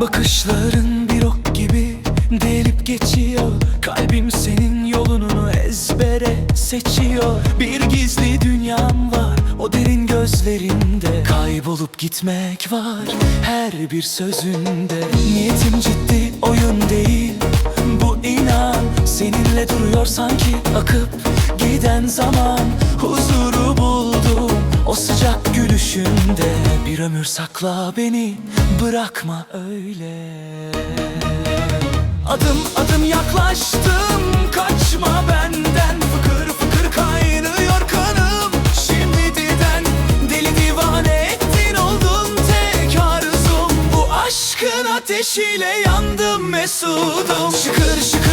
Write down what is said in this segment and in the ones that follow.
Bakışların bir ok gibi delip geçiyor. Kalbim senin yolunu ezbere seçiyor. Bir gizli dünyam var o derin gözlerinde. Kaybolup gitmek var her bir sözünde. Niyetim ciddi oyun değil. Bu inan Seninle duruyor sanki akıp giden zaman. Huzur o sıcak gülüşünde Bir ömür sakla beni bırakma öyle. Adım adım yaklaştım kaçma benden. Fıkır fıkır kaynıyor kanım. Şimdiden deli divane ettin oldun tek arzum. Bu aşkın ateşiyle yandım mesudum. Şıkır şıkır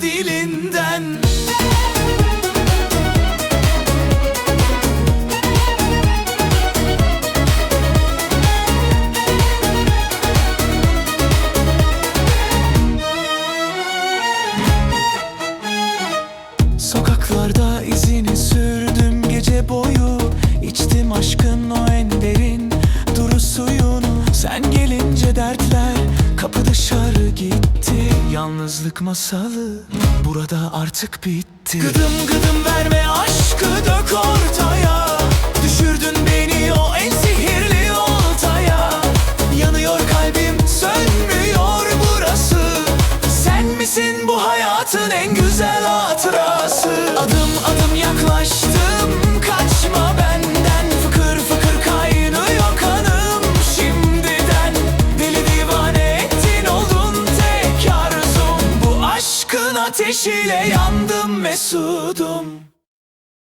dilinden. Sokaklarda izini sürdüm gece boyu. İçtim aşkın o en derin Sen gelince dertler kapı dışarı gitti Yalnızlık masalı. Burada artık bitti. Gıdım gıdım verme aşkı dök ortaya. Düşürdün beni o en sihirli oltaya. Yanıyor kalbim sönmüyor burası. Sen misin bu hayatın en güzel hatırası? Adım adım yaklaştım aşkın ateşiyle yandım mesudum